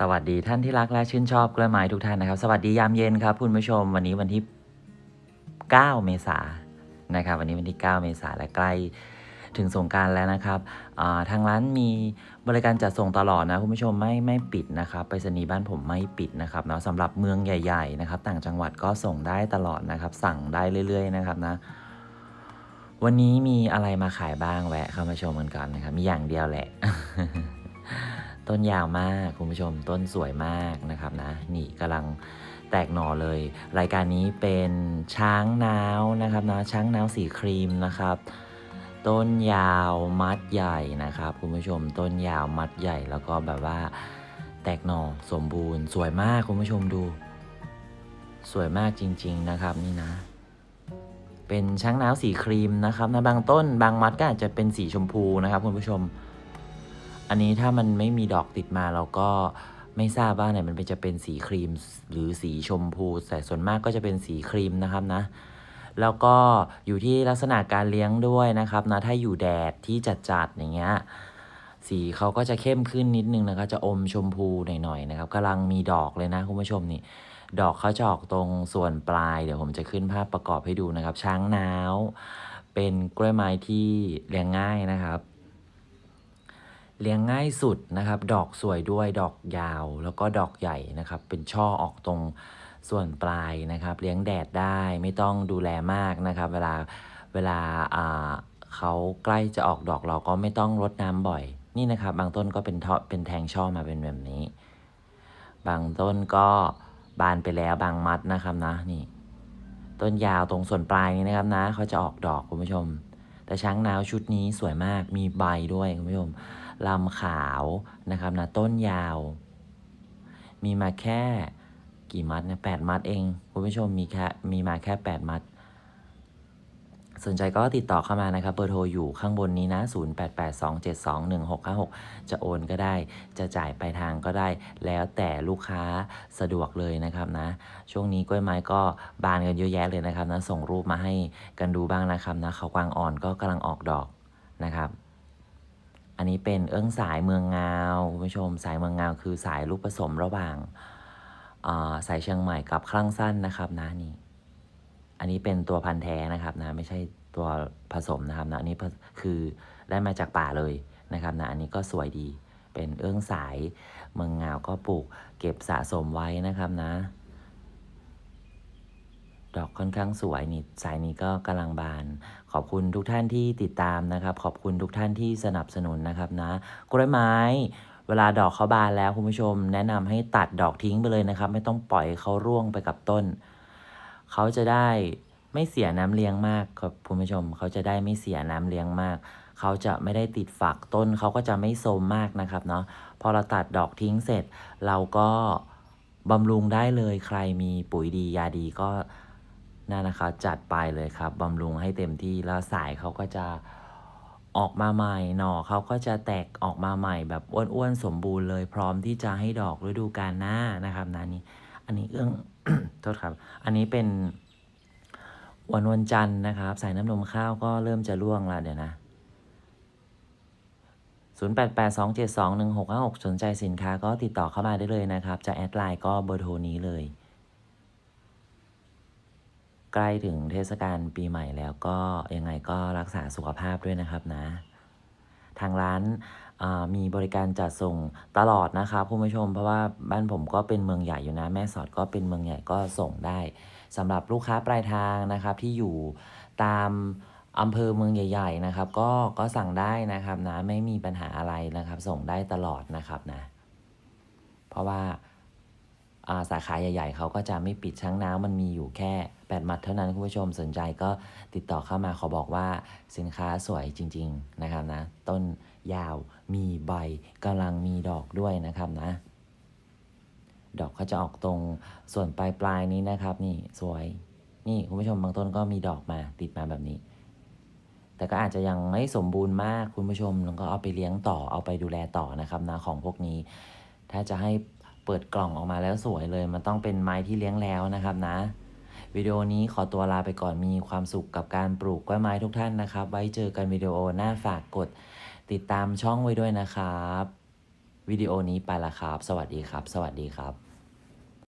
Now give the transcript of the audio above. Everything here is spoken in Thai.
สวัสดีท่านที่รักและชื่นชอบกล้วยไม้ทุกท่านนะครับ สวัสดียามเย็นครับคุณผู้ชม วันนี้วันที่ 9 เมษายนนะครับ วันนี้วันที่ 9 เมษายนและใกล้ถึงสงการแล้วนะครับทางร้านมีบริการจัดส่งตลอดนะคุณผู้ชมไม่ไม่ปิดนะครับไปรษณีย์บ้านผมไม่ปิดนะครับเนาะสำหรับเมืองใหญ่ๆนะครับ ต่างจังหวัดก็ส่งได้ตลอดนะครับ สั่งได้เรื่อย ๆ นะครับนะวันนี้มีอะไรมาขายบ้างแวะเข้ามาชมกันก่อนนะครับ มีอย่างเดียวแหละ ต้นยาวมากคุณผู้ชมต้นสวยมากนะครับนะนี่กำลังแตกหน่อเลย รายการนี้เป็นช้างน้าวนะครับนะช้างน้าวสีครีมนะครับ ต้นยาวมัดใหญ่นะครับคุณผู้ชมต้นยาวมัดใหญ่แล้วก็แบบว่า แตกหน่อสมบูรณ์ สวยมากคุณผู้ชมดู สวยมากจริง ๆนะครับนี่นะ เป็นช้างน้าวสีครีมนะครับนะบางต้นบางมัดก็อาจจะเป็นสีชมพูนะครับคุณผู้ชม อันนี้ถ้ามันไม่มีดอกติดมาเราก็ไม่ทราบว่าไหนมันเป็นจะเป็นสีครีมหรือสีชมพูแต่ส่วนมากก็จะเป็นสีครีมนะครับนะ แล้วก็อยู่ที่ลักษณะการเลี้ยงด้วยนะครับนะถ้าอยู่แดดที่จัดๆอย่างเงี้ยสีเขาก็จะเข้มขึ้นนิดนึงนะครับจะอมชมพูหน่อยๆนะครับกำลังมีดอกเลยนะคุณผู้ชมนี่ ดอกเขาจะออกตรงส่วนปลาย เดี๋ยวผมจะขึ้นภาพประกอบให้ดูนะครับ ช้างน้าว เป็นกล้วยไม้ที่เลี้ยงง่ายนะครับ เลี้ยงง่ายสุดนะครับ ดอกสวยด้วยดอกยาวแล้วก็ดอกใหญ่นะครับ เป็นช่อออกตรงส่วนปลายนะครับ เลี้ยงแดดได้ไม่ต้องดูแลมากนะครับ เวลาเวลาเขาใกล้จะออกดอกเราก็ไม่ต้องรดน้ำบ่อย นี่นะครับ บางต้นก็เป็นท่อเป็นแทงช่อมาเป็นแบบนี้ บางต้นก็บานไปแล้วบางมัดนะครับนะนี่ ต้นยาวตรงส่วนปลายนี้นะครับนะเขาจะออกดอกคุณผู้ชม แต่ช้างนาวชุดนี้สวยมากมีใบด้วยคุณผู้ชมลำขาวนะครับนะต้นยาว มีมาแค่กี่มัดนะแปดมัดเอง คุณผู้ชมมีแค่มีมาแค่แปดมัด สนใจก็ติดต่อเข้ามานะครับเบอร์โทรอยู่ข้างบนนี้นะ 0882721656 จะโอนก็ได้ จะจ่ายปลายทางก็ได้ แล้วแต่ลูกค้าสะดวกเลยนะครับนะ ช่วงนี้กล้วยไม้ก็บานกันเยอะแยะเลยนะครับนะ ส่งรูปมาให้กันดูบ้างนะครับนะเขากวางอ่อนก็กำลังออกดอกนะครับ อันนี้เป็นเอื้องสายเมืองงาวคุณผู้ชมสายเมืองงาวคือสายลูกผสมระหว่างาสายเชียงใหม่กับคลั่งสั้นนะครับนะนี่ อันนี้เป็นตัวพันธุ์แท้นะครับนะไม่ใช่ตัวผสมนะครับนะอันนี้คือได้มาจากป่าเลยนะครับนะอันนี้ก็สวยดีเป็นเอื้องสายเมืองงาวก็ปลูกเก็บสะสมไว้นะครับนะ ดอกค่อนข้างสวยนี่สายนี้ก็กำลังบาน ขอบคุณทุกท่านที่ติดตามนะครับ ขอบคุณทุกท่านที่สนับสนุนนะครับนะกล้วยไม้เวลาดอกเขาบานแล้วคุณผู้ชม แนะนำให้ตัดดอกทิ้งไปเลยนะครับ ไม่ต้องปล่อยเขาร่วงไปกับต้น เขาจะได้ไม่เสียน้ำเลี้ยงมากครับคุณผู้ชม เขาจะได้ไม่เสียน้ำเลี้ยงมาก เขาจะไม่ได้ติดฝักต้น เขาก็จะไม่โทมมากนะครับเนาะพอเราตัดดอกทิ้งเสร็จ เราก็บำรุงได้เลยใครมีปุ๋ยดียาดีก็นั่นนะครับจัดไปเลยครับบำรุงให้เต็มที่แล้วสายเขาก็จะออกมาใหม่หน่อเขาก็จะแตกออกมาใหม่แบบอ้วนๆสมบูรณ์เลย พร้อมที่จะให้ดอกฤดูกาลหน้านะครับนะนี่ อันนี้เอื้องโทษครับ อันนี้เป็นวันวันจันทร์นะครับ สายน้ำนมข้าวก็เริ่มจะร่วงละเดี๋ยวนะ 0882721656 สนใจสินค้าก็ติดต่อเข้ามาได้เลยนะครับ จะแอดไลน์ก็เบอร์โทรนี้เลย ใกล้ถึงเทศกาลปีใหม่แล้วก็ยังไงก็รักษาสุขภาพด้วยนะครับนะ ทางร้านมีบริการจัดส่งตลอดนะครับคุณผู้ชม เพราะว่าบ้านผมก็เป็นเมืองใหญ่อยู่นะ แม่สอดก็เป็นเมืองใหญ่ก็ส่งได้สำหรับลูกค้าปลายทางนะครับที่อยู่ตามอำเภอเมืองใหญ่ ๆ นะครับ ก็ก็สั่งได้นะครับนะไม่มีปัญหาอะไรนะครับ ส่งได้ตลอดนะครับนะ เพราะว่า สาขาใหญ่ ๆ เขาก็จะไม่ปิดช้างน้ำมันมีอยู่แค่ 8 มัดเท่านั้นคุณผู้ชมสนใจก็ติดต่อเข้ามาขอบอกว่าสินค้าสวยจริง ๆ นะครับนะ ต้นยาวมีใบกำลังมีดอกด้วยนะครับนะ ดอกเขาจะออกตรงส่วนปลายปลายๆนี้นะครับนี่สวย นี่คุณผู้ชมบางต้นก็มีดอกมาติดมาแบบนี้ แต่ก็อาจจะยังไม่สมบูรณ์มากคุณผู้ชมแล้วก็เอาไปเลี้ยงต่อเอาไปดูแลต่อนะครับนะของพวกนี้ ถ้าจะให้ เปิดกล่องออกมาแล้วสวยเลย มันต้องเป็นไม้ที่เลี้ยงแล้วนะครับนะ วิดีโอนี้ขอตัวลาไปก่อนมีความสุขกับการปลูกกล้วยไม้ทุกท่านนะครับ ไว้เจอกันวิดีโอหน้าฝากกด ติดตามช่องไว้ด้วยนะครับ วิดีโอนี้ไปละครับ สวัสดีครับ สวัสดีครับ